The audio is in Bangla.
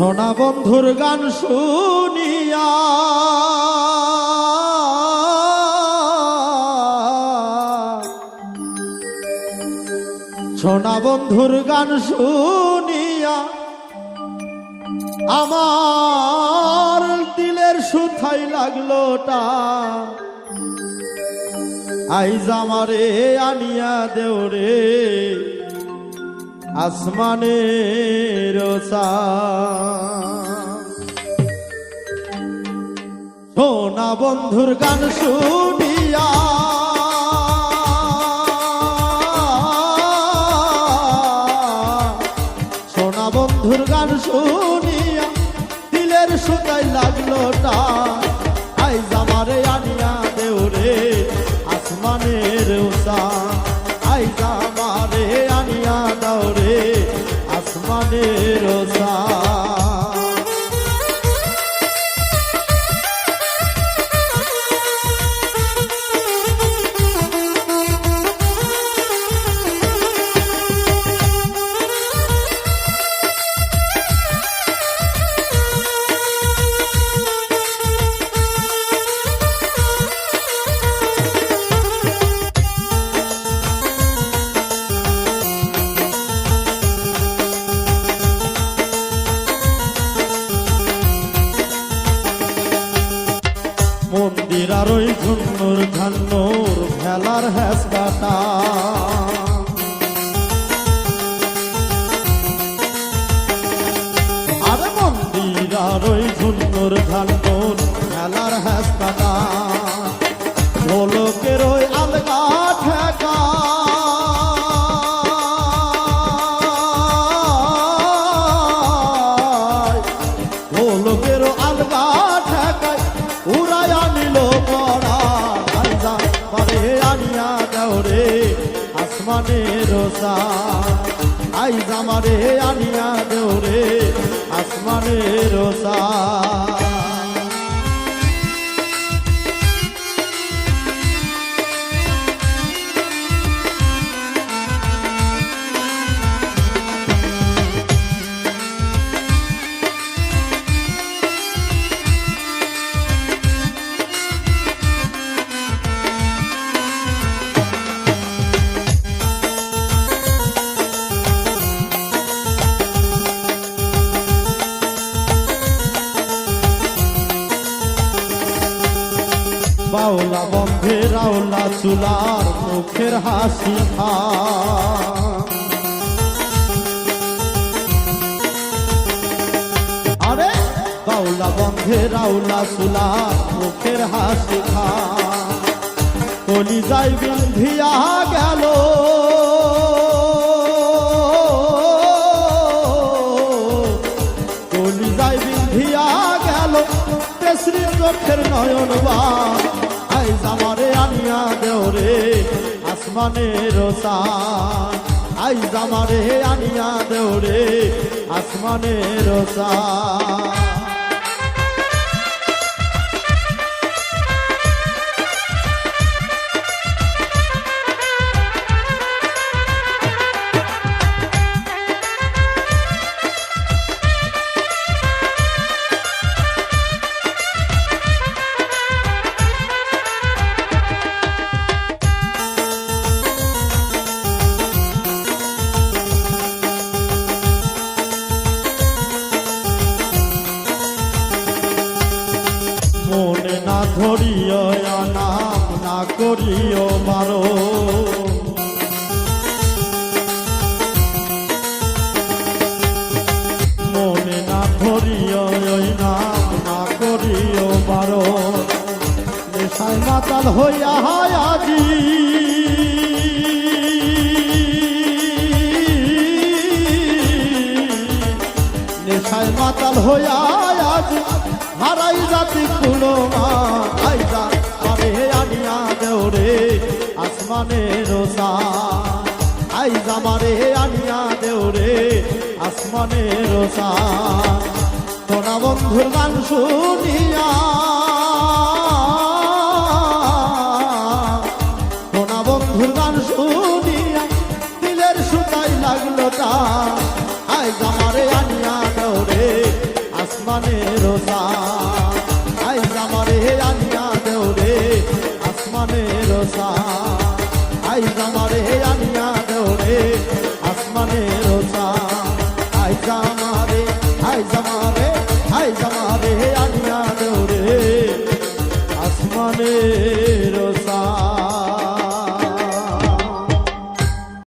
সোনা বন্ধুর গান শুনিয়া। সোনা বন্ধুর গান শুনিয়া আমার দিলের সুথাই লাগল টা আইজ আমারে আনিয়া দেওরে আসমানের সোনা বন্ধুর গান শুনিয়া। সোনা বন্ধুর গান শুনিয়া দিলের সুতাই লাগল টা ওই ঝুন্নুর ঝান্নুর ভেলার হ্যাস কাটা আরে মন্দির আর ওই ঝুন্নুর ঝান্নুর ভেলার হ্যাস কাটা ঢোলকের ওই আলগা ঠেকা। ঢোলকের রোসা আইজা মারে আনিয়া দেওরে আসমানে রোসা বাউলা বন্ধে রাউলা চুলার মুখের হাসি খা আরে, বাউলা বন্ধে রাউলা চুলার মুখের হাসি খা কলি যাই বিন্ধিয়া গেল। কলি যাই বিন্ধিয়া গেল। পেশরি চোখের নয়ন আইজ আমারে আনিয়া দেও আসমানের সান আইজ আমারে আনিয়া দেও আসমানের সান মনে না ধরিও নাম না করিও মারো। মনে না ওই নাম না করিও মারো। নেশায় মাতাল হইয়া হায় আজি। মাতাল হইয়া আজ হারাই জাতি আইজা আনিয়া দেও রে রোসা আইজা মারে আনিয়া দেও রে রোসা তোরা বন্ধুর গান শুনিয়া দেও রে